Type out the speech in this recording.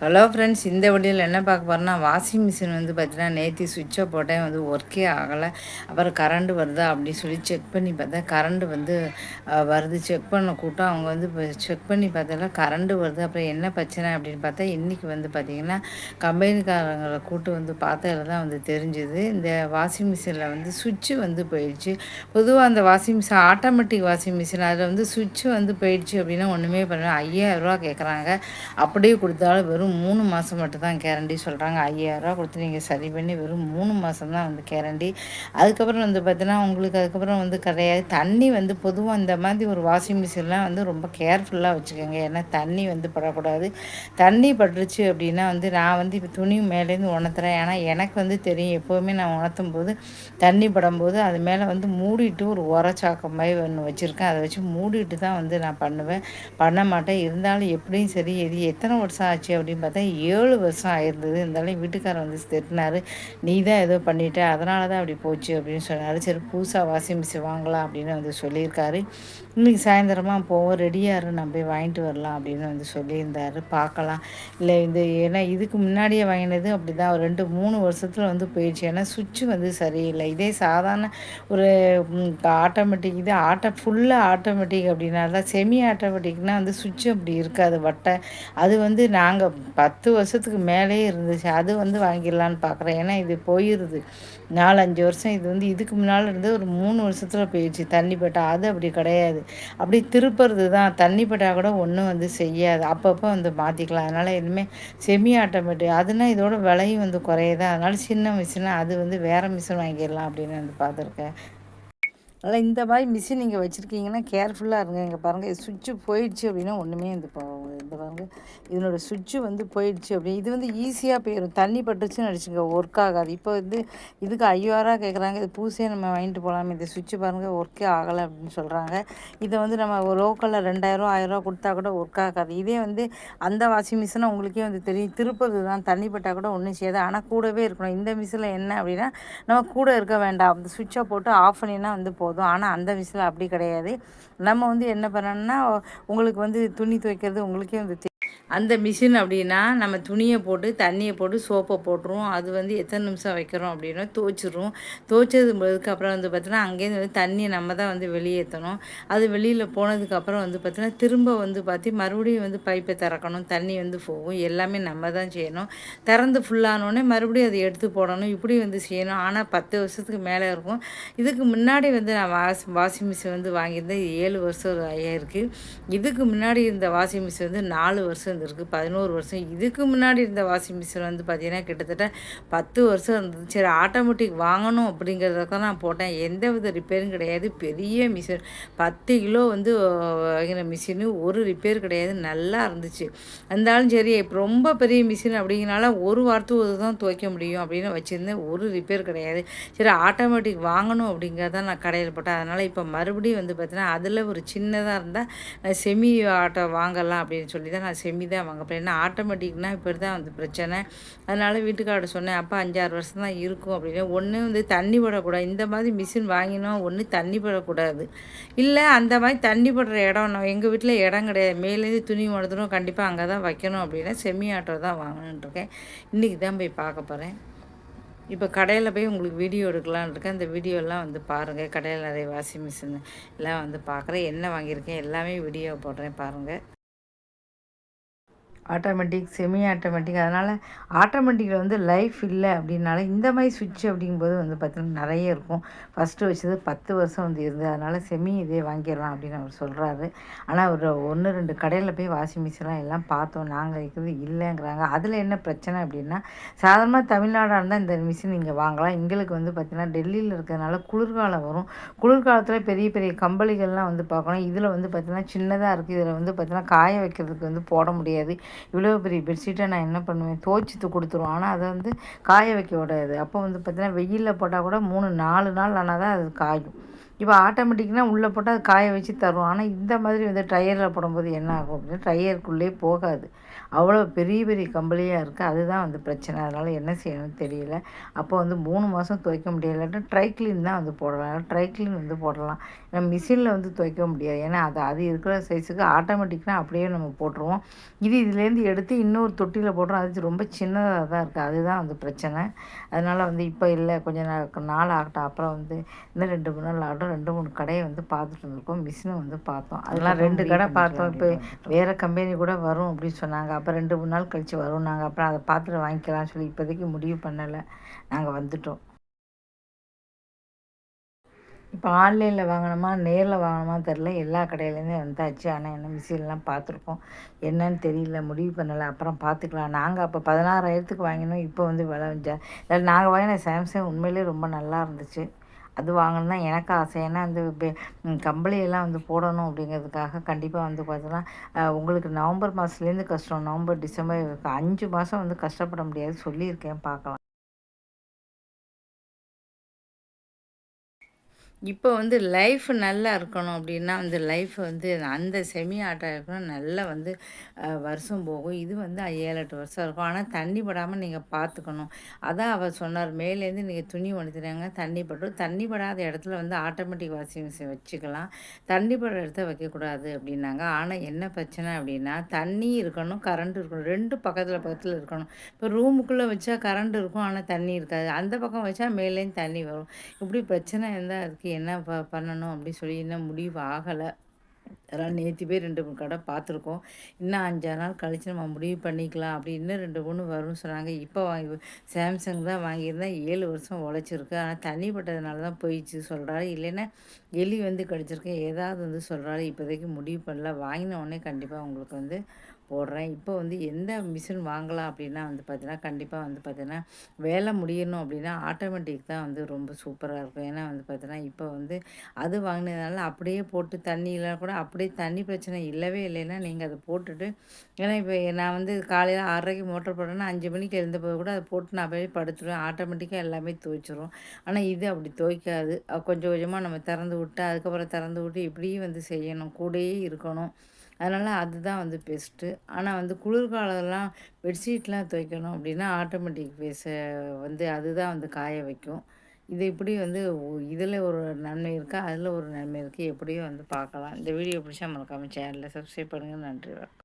Hello friends இந்த வழியில் என்ன பார்க்க போகிறோன்னா வாஷிங் மிஷின் வந்து பார்த்தீங்கன்னா நேற்று சுவிட்சை போட்டேன். வந்து ஒர்க்கே ஆகலை. அப்புறம் கரண்ட் வருதா அப்படின்னு சொல்லி செக் பண்ணி பார்த்தா கரண்ட்டு வந்து வருது. செக் பண்ண கூட்டம் அவங்க வந்து இப்போ செக் பண்ணி பார்த்தால கரண்ட்டு வருது. அப்புறம் என்ன பிரச்சனை அப்படின்னு பார்த்தா இன்றைக்கி வந்து பார்த்திங்கன்னா கம்பெனிக்காரங்களை கூட்டு வந்து பார்த்ததில் தான் வந்து தெரிஞ்சுது. இந்த வாஷிங் மிஷினில் வந்து சுவிட்சு வந்து போயிடுச்சு. பொதுவாக அந்த washing machine automatic washing machine அதில் வந்து சுவிட்சு வந்து போயிடுச்சு அப்படின்னா ஒன்றுமே பண்ண ஐயாயிரரூவா கேட்குறாங்க அப்படியே கொடுத்தாலும் வெறும் வெறும் மூணு மாதம் மட்டும்தான் கேரண்டி சொல்கிறாங்க ஐயாயிரரூவா கொடுத்து நீங்கள் சரி பண்ணி வெறும் மூணு மாதம் தான் வந்து கேரண்டி அதுக்கப்புறம் வந்து பார்த்தீங்கன்னா உங்களுக்கு அதுக்கப்புறம் வந்து கிடையாது. தண்ணி வந்து பொதுவாக இந்த மாதிரி ஒரு வாஷிங் மிஷின்லாம் வந்து ரொம்ப கேர்ஃபுல்லாக வச்சுக்கோங்க. ஏன்னா தண்ணி வந்து படக்கூடாது. தண்ணி பட்டுருச்சு அப்படின்னா வந்து நான் வந்து இப்போ துணி மேலேருந்து உணர்த்துறேன். ஏன்னா எனக்கு வந்து தெரியும் எப்போவுமே நான் உணர்த்தும் போது தண்ணி படும்போது அது மேலே வந்து மூடிட்டு ஒரு உரச்சாக்கம் மாதிரி ஒன்று வச்சுருக்கேன். அதை வச்சு மூடிட்டு தான் வந்து நான் பண்ணுவேன். பண்ண மாட்டேன். இருந்தாலும் எப்படியும் சரி எது எத்தனை வருஷம் ஆச்சு அப்படின்னு அப்படின்னு பார்த்தா ஏழு வருஷம் ஆயிருந்தது. இருந்தாலும் வீட்டுக்காரர் வந்து திட்டினார். நீ தான் ஏதோ பண்ணிட்ட. அதனால தான் அப்படி போச்சு அப்படின்னு சொன்னார். சரி புதுசாக வாஷிங் மிஷின் வாங்கலாம் அப்படின்னு வந்து சொல்லியிருக்காரு. இன்றைக்கி சாயந்தரமாக போவோம். ரெடியாக நம்ம போய் வாங்கிட்டு வரலாம் அப்படின்னு வந்து சொல்லியிருந்தார். பார்க்கலாம். இல்லை இந்த ஏன்னா இதுக்கு முன்னாடியே வாங்கினது அப்படி தான் ஒரு ரெண்டு மூணு வருஷத்தில் வந்து போயிடுச்சு. ஏன்னா சுவிட்சு வந்து சரியில்லை. இதே சாதாரண ஒரு ஆட்டோமேட்டிக் இது ஆட்டோ ஃபுல்லாக ஆட்டோமேட்டிக் அப்படின்னா தான் செமி ஆட்டோமேட்டிக்னால் வந்து சுவிட்சு அப்படி இருக்காது. வட்டை. அது வந்து நாங்கள் பத்து வருஷத்துக்கு மேலே இருந்துச்சு. அது வந்து வாங்கிடலான்னு பார்க்குறேன். ஏன்னா இது போயிடுது அஞ்சு வருஷம் இது வந்து இதுக்கு முன்னால் இருந்து ஒரு மூணு வருஷத்தில் போயிடுச்சு தண்ணி பட்டா அது அப்படி கிடையாது. அப்படி திருப்புறது தான். தண்ணி பட்டா கூட ஒன்றும் வந்து செய்யாது. அப்பப்போ வந்து மாற்றிக்கலாம் அதனால் இனிமேல் செமி ஆட்டோமேட்டிக் அதுனால் இதோட விலையும் வந்து குறையுது. அதனால் சின்ன மிஷினாக அது வந்து வேறு மிஷின் வாங்கிடலாம் அப்படின்னு வந்து பார்த்துருக்கேன். அதனால் இந்த மாதிரி மிஷின் நீங்கள் வச்சுருக்கீங்கன்னா கேர்ஃபுல்லாக இருங்க. இங்கே பாருங்கள் சுவிட்சு போயிடுச்சு அப்படின்னா ஒன்றுமே இந்த இந்த பாருங்கள் இதனோட சுவிட்சு வந்து போயிடுச்சு அப்படின்னு இது வந்து ஈஸியாக போயிடும் தண்ணி பட்டுச்சுன்னு அடிச்சுங்க ஒர்க் ஆகாது. இப்போ வந்து இதுக்கு ஐயாயிரரூவா கேட்குறாங்க இது பூசே நம்ம வாங்கிட்டு போகலாமே இந்த சுவிட்சு பாருங்கள் ஒர்க்கே ஆகலை அப்படின்னு சொல்கிறாங்க இதை வந்து நம்ம லோக்கலில் ரெண்டாயிரம் ஆயிரரூவா கொடுத்தா கூட ஒர்க் ஆகாது. இதே வந்து அந்த வாஷிங் மிஷினை உங்களுக்கே வந்து தெரியும். திருப்பது தான் தண்ணி பட்டால் கூட ஒன்றும் செய்யாது. ஆனால் கூடவே இருக்கணும். இந்த மிஷினில் என்ன அப்படின்னா நம்ம கூட இருக்க வேண்டாம். அந்த சுவிட்சை போட்டு ஆஃப் பண்ணினா வந்து போதும். போதும். ஆனால் அந்த விஷயம் அப்படி கிடையாது. நம்ம வந்து என்ன பண்ணணும்னா உங்களுக்கு வந்து துணி துவைக்கிறது உங்களுக்கே வந்து அந்த மிஷின் அப்படின்னா நம்ம துணியை போட்டு தண்ணியை போட்டு சோப்பை போட்டுருவோம். அது வந்து எத்தனை நிமிஷம் வைக்கிறோம் அப்படின்னா துவைச்சிரும் துவைச்சதுக்கு அப்புறம் வந்து பார்த்தீங்கன்னா அங்கேருந்து வந்து தண்ணியை நம்ம தான் வந்து வெளியேற்றணும். அது வெளியில் போனதுக்கப்புறம் வந்து பார்த்தீங்கன்னா திரும்ப வந்து பார்த்து மறுபடியும் வந்து பைப்பை திறக்கணும். தண்ணி வந்து போகும். எல்லாமே நம்ம தான் செய்யணும். திறந்து ஃபுல்லானோடனே மறுபடியும் அதை எடுத்து போடணும். இப்படி வந்து செய்யணும். ஆனால் பத்து வருஷத்துக்கு மேலே இருக்கும். இதுக்கு முன்னாடி வந்து நான் வாஷ் வாஷிங் மிஷின் வந்து வாங்கியிருந்தேன். ஏழு வருஷம் ஆகியிருக்கு. இதுக்கு முன்னாடி இருந்த வாஷிங் மிஷின் வந்து நாலு வருஷம் இருந்திருக்கு பதினோரு வருஷம். இதுக்கு முன்னாடி இருந்த வாஷிங் மிஷின் வந்து பார்த்திங்கன்னா கிட்டத்தட்ட பத்து வருஷம் இருந்தது சரி ஆட்டோமேட்டிக் வாங்கணும் அப்படிங்கிறத நான் போட்டேன். எந்த வித ரிப்பேரும் கிடையாது. பெரிய மிஷின். பத்து கிலோ வந்து வாங்கின மிஷினு ஒரு ரிப்பேர் கிடையாது. நல்லா இருந்துச்சு. இருந்தாலும் சரி இப்போ ரொம்ப பெரிய மிஷின் அப்படிங்கிறனால ஒரு வாரத்துக்கு தான் துவைக்க முடியும் அப்படின்னு வச்சுருந்தேன். ஒரு ரிப்பேர் கிடையாது. சரி ஆட்டோமேட்டிக் வாங்கணும் அப்படிங்கிறத நான் கடையில் போட்டேன். அதனால் இப்போ மறுபடியும் வந்து பார்த்தீங்கன்னா அதில் ஒரு சின்னதாக இருந்தால் செமி ஆட்டோ வாங்கலாம் அப்படின்னு சொல்லி தான் நான் செமி தான் வாங்க போகிறேன் ஏன்னா ஆட்டோமேட்டிக்னால் இப்படி தான் வந்து பிரச்சனை. அதனால் வீட்டுக்காரோட சொன்னேன் அப்போ அஞ்சாறு வருஷம் தான் இருக்கும் அப்படின்னு. ஒன்று வந்து தண்ணி படக்கூடாது. இந்த மாதிரி மிஷின் வாங்கினோம் ஒன்று தண்ணி படக்கூடாது. இல்லை அந்த மாதிரி தண்ணி படுற இடம் நான் எங்கள் வீட்டில் இடம் கிடையாது. மேலேருந்து துணி மடுத்தணும் கண்டிப்பாக அங்கே தான் வைக்கணும் அப்படின்னா செமி ஆட்டோ தான் வாங்கணுன்ட்ருக்கேன் இன்றைக்கி தான் போய் பார்க்க போகிறேன் இப்போ கடையில் போய் உங்களுக்கு வீடியோ எடுக்கலான் இருக்கேன். அந்த வீடியோலாம் வந்து பாருங்கள் கடையில் நிறைய வாஷிங் மிஷின் எல்லாம் வந்து பார்க்குறேன். என்ன வாங்கியிருக்கேன் எல்லாமே வீடியோ போடுறேன் பாருங்கள் ஆட்டோமேட்டிக் செமி ஆட்டோமேட்டிக் அதனால் ஆட்டோமேட்டிக்கில் வந்து லைஃப் இல்லை அப்படின்னால இந்த மாதிரி சுவிட்ச் அப்படிங்கும்போது வந்து பார்த்திங்கன்னா நிறைய இருக்கும். ஃபஸ்ட்டு வச்சது பத்து வருஷம் வந்து இருந்தது. அதனால் செமி இதே வாங்கிடலாம் அப்படின்னு அவர் சொல்கிறாரு ஆனால் ஒரு ஒன்று ரெண்டு கடையில் போய் வாஷிங் மிஷின்லாம் எல்லாம் பார்த்தோம். நாங்கள் இருக்கிறது இல்லைங்கிறாங்க. அதில் என்ன பிரச்சனை அப்படின்னா சாதாரணமாக தமிழ்நாடாக இருந்தால் இந்த மிஷின் இங்கே வாங்கலாம். எங்களுக்கு வந்து பார்த்திங்கன்னா டெல்லியில் இருக்கிறதுனால குளிர்காலம் வரும். குளிர்காலத்தில் பெரிய பெரிய கம்பளிகள்லாம் வந்து பார்க்கணும். இதில் வந்து பார்த்திங்கன்னா சின்னதாக இருக்குது இதில் வந்து பார்த்திங்கன்னா காய வைக்கிறதுக்கு வந்து போட முடியாது. இவ்வளோ பெரிய பெட்ஷீட்டை நான் என்ன பண்ணுவேன்? துவைச்சித்து கொடுத்துருவோம் ஆனால் அதை வந்து காய வைக்க விடாது. அப்போ வந்து பார்த்திங்கன்னா வெயிலில் போட்டால் கூட மூணு நாலு நாள் ஆனால் தான் அது காயும். இப்போ ஆட்டோமேட்டிக்னால் உள்ளே போட்டால் அது காய வச்சு தரும். ஆனால் இந்த மாதிரி வந்து ட்ரையரில் போடும்போது என்ன ஆகும் அப்படின்னா டயருக்குள்ளே போகாது. அவ்வளோ பெரிய பெரிய கம்பளியாக இருக்குது அதுதான் வந்து பிரச்சனை. அதனால் என்ன செய்யணும்னு தெரியல. அப்போ வந்து மூணு மாதம் துவைக்க முடியலன்னா ட்ரை க்ளீன் தான் வந்து போடலாம். ட்ரை க்ளீன் வந்து போடலாம். ஏன்னா மிஷினில் வந்து துவைக்க முடியாது. ஏன்னா அது அது இருக்கிற சைஸுக்கு ஆட்டோமேட்டிக்னால் அப்படியே நம்ம போட்டுருவோம். இது இதுலேருந்து எடுத்து இன்னொரு தொட்டியில் போடுறோம் அது ரொம்ப சின்னதாக தான் இருக்குது அதுதான் வந்து பிரச்சனை. அதனால் வந்து இப்போ இல்லை. கொஞ்சம் நாள் நாள் ஆகட்டும். அப்புறம் வந்து இன்னும் ரெண்டு மூணு நாள் ஆகட்டும். ரெண்டு மூணு கடையை வந்து பார்த்துட்டு இருந்திருக்கோம் மிஷினை வந்து பார்த்தோம். அதெல்லாம் ரெண்டு கடை பார்த்தோம். இப்போ வேறு கம்பெனி கூட வரும் அப்படின்னு சொன்னாங்க. அப்போ ரெண்டு மூணு நாள் கழித்து வரும் நாங்கள் அப்புறம் அதை பார்த்துட்டு வாங்கிக்கலாம்னு சொல்லி இப்போதைக்கு முடிவு பண்ணலை. நாங்கள் வந்துட்டோம். இப்போ ஆன்லைனில் வாங்கினோமா நேரில் வாங்கினோமா தெரில எல்லா கடையிலேருந்தே வந்தாச்சு. ஆனால் என்ன மிஷின்லாம் பார்த்துருக்கோம். என்னன்னு தெரியல. முடிவு பண்ணலை. அப்புறம் பார்த்துக்கலாம். நாங்கள் அப்போ பதினாறாயிரத்துக்கு வாங்கினோம். இப்போ வந்து விலை இல்லை நாங்கள் வாங்கின சாம்சங் உண்மையிலேயே ரொம்ப நல்லா இருந்துச்சு. அது வாங்கணும் தான் எனக்கு ஆசை. ஏன்னா அந்த கம்பளியெல்லாம் வந்து போடணும் அப்படிங்கிறதுக்காக கண்டிப்பாக வந்து பார்த்தோன்னா உங்களுக்கு நவம்பர் மாதத்துலேருந்து கஷ்டம். நவம்பர் டிசம்பர் அஞ்சு மாதம் வந்து கஷ்டப்பட முடியாது. சொல்லியிருக்கேன். பார்க்கலாம். இப்போ வந்து லைஃப் நல்லா இருக்கணும் அப்படின்னா வந்து லைஃப் வந்து அந்த செமி ஆட்டோ இருக்கணும் நல்லா வந்து வருஷம் போகும். இது வந்து ஏழு எட்டு வருஷம் இருக்கும். ஆனால் தண்ணி படாமல் நீங்கள் பார்த்துக்கணும் அதான் அவர் சொன்னார். மேலேருந்து நீங்கள் துணி உணர்த்துறாங்க தண்ணி பட்டும் தண்ணி படாத இடத்துல வந்து ஆட்டோமேட்டிக் வாஷிங் மிஷின் வச்சுக்கலாம். தண்ணி படுற இடத்த வைக்கக்கூடாது அப்படின்னாங்க. ஆனால் என்ன பிரச்சனை அப்படின்னா தண்ணி இருக்கணும் கரண்ட் இருக்கணும். ரெண்டு பக்கத்தில் பக்கத்தில் இருக்கணும். இப்போ ரூமுக்குள்ளே வச்சா கரண்ட் இருக்கும் ஆனால் தண்ணி இருக்காது. அந்த பக்கம் வச்சா மேலேருந்து தண்ணி வரும். இப்படி பிரச்சனை இருந்தால் அதுக்கு என்ன ப பண்ணணும் அப்படின்னு சொல்லி இன்னும் முடிவு ஆகலை. அதனால் நேற்று போய் ரெண்டு மூணு கடை பார்த்துருக்கோம். இன்னும் அஞ்சாறு நாள் கழித்து நம்ம முடிவு பண்ணிக்கலாம் அப்படி இன்னும் ரெண்டு மூணு வரும்னு சொன்னாங்க. இப்போ வாங்கி சாம்சங் தான் வாங்கியிருந்தேன் ஏழு வருஷம் உழைச்சிருக்கு. ஆனால் தண்ணி பட்டதுனால தான் போயிடுச்சு சொல்கிறாரு இல்லைன்னா எலி வந்து கடிச்சிருக்கேன் ஏதாவது வந்து சொல்கிறாரு இப்போதைக்கு முடிவு பண்ணல. வாங்கின உடனே கண்டிப்பாக உங்களுக்கு வந்து போடுறேன். இப்போ வந்து எந்த மிஷின் வாங்கலாம் அப்படின்னா வந்து பார்த்தீங்கன்னா கண்டிப்பாக வந்து பார்த்திங்கன்னா வேலை முடியணும் அப்படின்னா ஆட்டோமேட்டிக் தான் வந்து ரொம்ப சூப்பராக இருக்கும். ஏன்னா வந்து பார்த்திங்கன்னா இப்போ வந்து அது வாங்கினதுனால அப்படியே போட்டு தண்ணியெலாம் கூட அப்படியே தண்ணி பிரச்சனை இல்லவே இல்லைன்னா நீங்கள் அதை போட்டுட்டு ஏன்னா இப்போ நான் வந்து காலையில் ஆறரைக்கு மோட்டர் போட்டேன்னா அஞ்சு மணிக்கு எழுந்தபோது கூட அதை போட்டு நான் போய் படுத்துருவேன். ஆட்டோமேட்டிக்காக எல்லாமே துவைச்சிரும். ஆனால் இது அப்படி துவைக்காது. கொஞ்சம் கொஞ்சமாக நம்ம திறந்து விட்டு அதுக்கப்புறம் திறந்து விட்டு இப்படியும் வந்து செய்யணும். கூடயே இருக்கணும். அதனால் அதுதான் வந்து பெஸ்ட்டு ஆனால் வந்து குளிர்காலம்லாம் பெட்ஷீட்லாம் துவைக்கணும் அப்படின்னா ஆட்டோமேட்டிக் ஃபேஸை வந்து அதுதான் வந்து காய வைக்கும். இது இப்படி வந்து இதில் ஒரு நன்மை இருக்கா? அதில் ஒரு நன்மை இருக்குது எப்படியும் வந்து பார்க்கலாம். இந்த வீடியோ பிடிச்சா மறக்காமல் சேனலில் சப்ஸ்கிரைப் பண்ணுங்கள் நன்றி வணக்கம்.